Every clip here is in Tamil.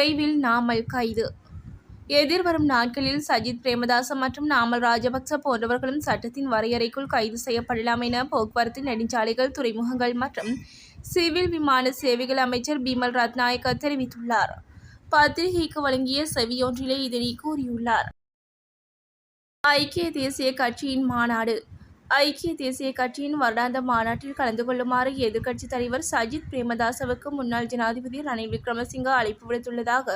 விரைவில் நாமல் கைது. எதிர்வரும் நாட்களில் சஜித் பிரேமதாச மற்றும் நாமல் ராஜபக்ச போன்றவர்களும் சட்டத்தின் வரையறைக்குள் கைது செய்யப்படலாம் என போக்குவரத்து நெடுஞ்சாலைகள் துறைமுகங்கள் மற்றும் சிவில் விமான சேவைகள் அமைச்சர் பிமல் ரத்நாயக்க தெரிவித்துள்ளார். பத்திரிகைக்கு வழங்கிய செவியொன்றிலே இதனை கூறியுள்ளார். ஐக்கிய தேசிய கட்சியின் மாநாடு ஐக்கிய தேசிய கட்சியின் வருடாந்த மாநாட்டில் கலந்து கொள்ளுமாறு எதிர்க்கட்சித் தலைவர் சஜித் பிரேமதாசவுக்கு முன்னாள் ஜனாதிபதி ரணில் விக்ரமசிங்க அழைப்பு விடுத்துள்ளதாக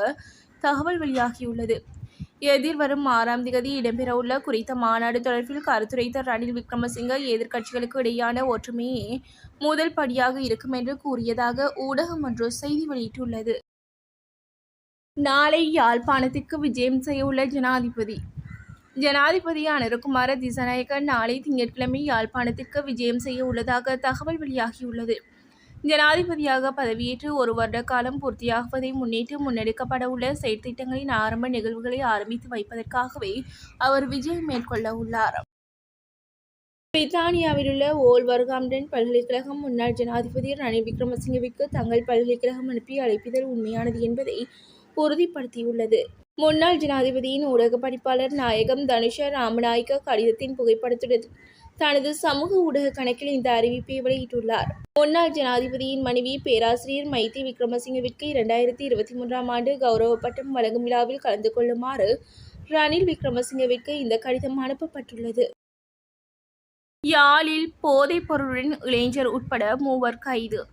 தகவல் வெளியாகியுள்ளது. எதிர்வரும் ஆறாம் திகதி இடம்பெறவுள்ள குறித்த மாநாடு தொடர்பில் கருத்துரைத்த ரணில் விக்ரமசிங்க எதிர்க்கட்சிகளுக்கு இடையான ஒற்றுமையே முதல் படியாக இருக்கும் என்று கூறியதாக ஊடகம் ஒன்று செய்தி வெளியிட்டுள்ளது. நாளை யாழ்ப்பாணத்திற்கு விஜயம் செய்யவுள்ள ஜனாதிபதி ஜனாதிபதியான அனுரகுமார திசநாயக்கன் நாளை திங்கட்கிழமை யாழ்ப்பாணத்திற்கு விஜயம் செய்ய உள்ளதாக தகவல் வெளியாகியுள்ளது. ஜனாதிபதியாக பதவியேற்று ஒரு வருட காலம் பூர்த்தியாகுவதை முன்னிட்டு முன்னெடுக்கப்பட உள்ள செயற்திட்டங்களின் ஆரம்ப நிகழ்வுகளை ஆரம்பித்து வைப்பதற்காகவே அவர் விஜயம் மேற்கொள்ள உள்ளார். பிரித்தானியாவிலுள்ள ஓல்வர்காம்டன் பல்கலைக்கழகம் முன்னாள் ஜனாதிபதி ரணில் விக்ரமசிங்கவிற்கு தங்கள் பல்கலைக்கழகம் அனுப்பிய அழைப்பிதழ் உண்மையானது என்பதை உறுதிப்படுத்தியுள்ளது. முன்னாள் ஜனாதிபதியின் ஊடக பணிப்பாளர் நாயகம் தனுஷ ராமநாயக்க கடிதத்தின் புகைப்படத்துடன் தனது சமூக ஊடக கணக்கில் இந்த அறிவிப்பை வெளியிட்டுள்ளார். முன்னாள் ஜனாதிபதியின் மனைவி பேராசிரியர் மைத்தி விக்ரமசிங்கவிற்கு இரண்டாயிரத்தி இருபத்தி மூன்றாம் ஆண்டு கௌரவ பட்டம் வழங்கும் விழாவில் கலந்து கொள்ளுமாறு ரணில் விக்ரமசிங்கவிற்கு இந்த கடிதம் அனுப்பப்பட்டுள்ளது. யாழில் போதைப் பொருளுடன் இளைஞர் உட்பட மூவர் கைது.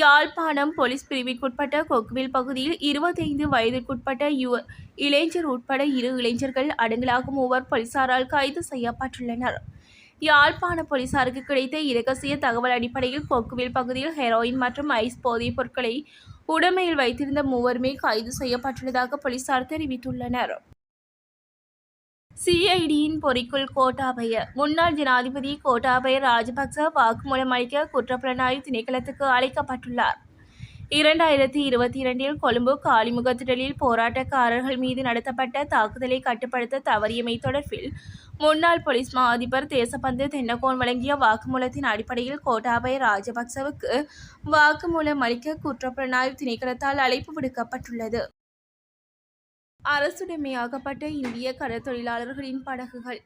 யாழ்ப்பாணம் போலீஸ் பிரிவிற்குட்பட்ட கொக்குவில் பகுதியில் இருபத்தைந்து வயதிற்குட்பட்ட யுவ இளைஞர் உட்பட இரு இளைஞர்கள் அடங்கலாக மூவர் போலீசாரால் கைது செய்யப்பட்டுள்ளனர். யாழ்ப்பாண போலீசாருக்கு கிடைத்த இரகசிய தகவல் அடிப்படையில் கொக்குவில் பகுதியில் ஹெரோயின் மற்றும் ஐஸ் போதைப் பொருட்களை உடமையில் வைத்திருந்த மூவருமே கைது செய்யப்பட்டுள்ளதாக போலீசார் தெரிவித்துள்ளனர். சிஐடியின் பொறிக்குள் கோட்டாபய முன்னாள் ஜனாதிபதி கோட்டாபய ராஜபக்ச வாக்குமூலம் அளிக்க குற்றப்புலனாய்வு திணைக்களத்துக்கு அழைக்கப்பட்டுள்ளார். இரண்டாயிரத்தி இருபத்தி இரண்டில் கொழும்பு காலிமுகத்திடலில் போராட்டக்காரர்கள் மீது நடத்தப்பட்ட தாக்குதலை கட்டுப்படுத்த தவறியமை தொடர்பில் முன்னாள் போலீஸ் மா அதிபர் தேசபந்து தென்னகோன் வழங்கிய வாக்குமூலத்தின் அடிப்படையில் கோட்டாபய ராஜபக்சவுக்கு வாக்குமூலம் அளிக்க குற்றப்புலனாய்வு திணைக்களத்தால் அழைப்பு விடுக்கப்பட்டுள்ளது. அரசுடைமையாக்கப்பட்ட இந்திய கடற்தொழிலாளர்களின் படகுகள்.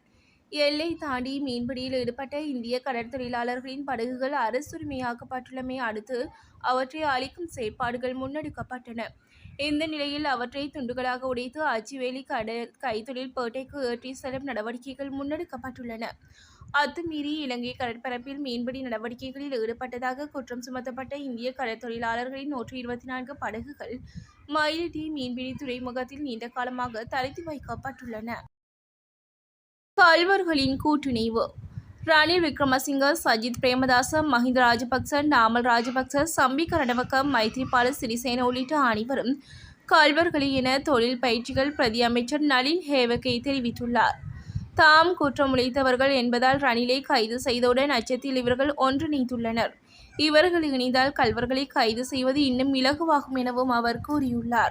எல்லை தாண்டி மீன்பிடியில் ஈடுபட்ட இந்திய கடற்தொழிலாளர்களின் படகுகள் அரசுரிமையாக்கப்பட்டுள்ளமை அடுத்து அவற்றை அழிக்கும் செயற்பாடுகள் முன்னெடுக்கப்பட்டன. இந்த நிலையில் அவற்றை துண்டுகளாக உடைத்து அச்சுவேலி கடல் கைத்தொழில் பேட்டைக்கு ஏற்றி செல்லும் நடவடிக்கைகள் முன்னெடுக்கப்பட்டுள்ளன. அத்துமீறி இலங்கை கடற்பரப்பில் மீன்பிடி நடவடிக்கைகளில் ஈடுபட்டதாக குற்றம் சுமத்தப்பட்ட இந்திய கடற்தொழிலாளர்களின் நூற்றி இருபத்தி நான்கு படகுகள் மயிலிட்டி மீன்பிடி துறைமுகத்தில் நீண்ட காலமாக தடுத்து வைக்கப்பட்டுள்ளன. கல்வர்களின் கூட்டுணைவு. ரணில் விக்ரமசிங்க சஜித் பிரேமதாச மஹிந்த ராஜபக்ச நாமல் ராஜபக்ச சம்பி ரணவக்க மைத்ரிபால சிறிசேன உள்ளிட்ட அனைவரும் கால்வர்களின் என தொழில் பயிற்சிகள் பிரதி அமைச்சர் நளின் ஹேவகை தெரிவித்துள்ளார். தாம் குற்றமுளைத்தவர்கள் என்பதால் ரணிலை கைது செய்தவுடன் அச்சத்தில் இவர்கள் ஒன்றிணைத்துள்ளனர் இவர்கள் இணைந்தால் கல்வர்களை கைது செய்வது இன்னும் இலகுவாகும் எனவும் அவர் கூறியுள்ளார்.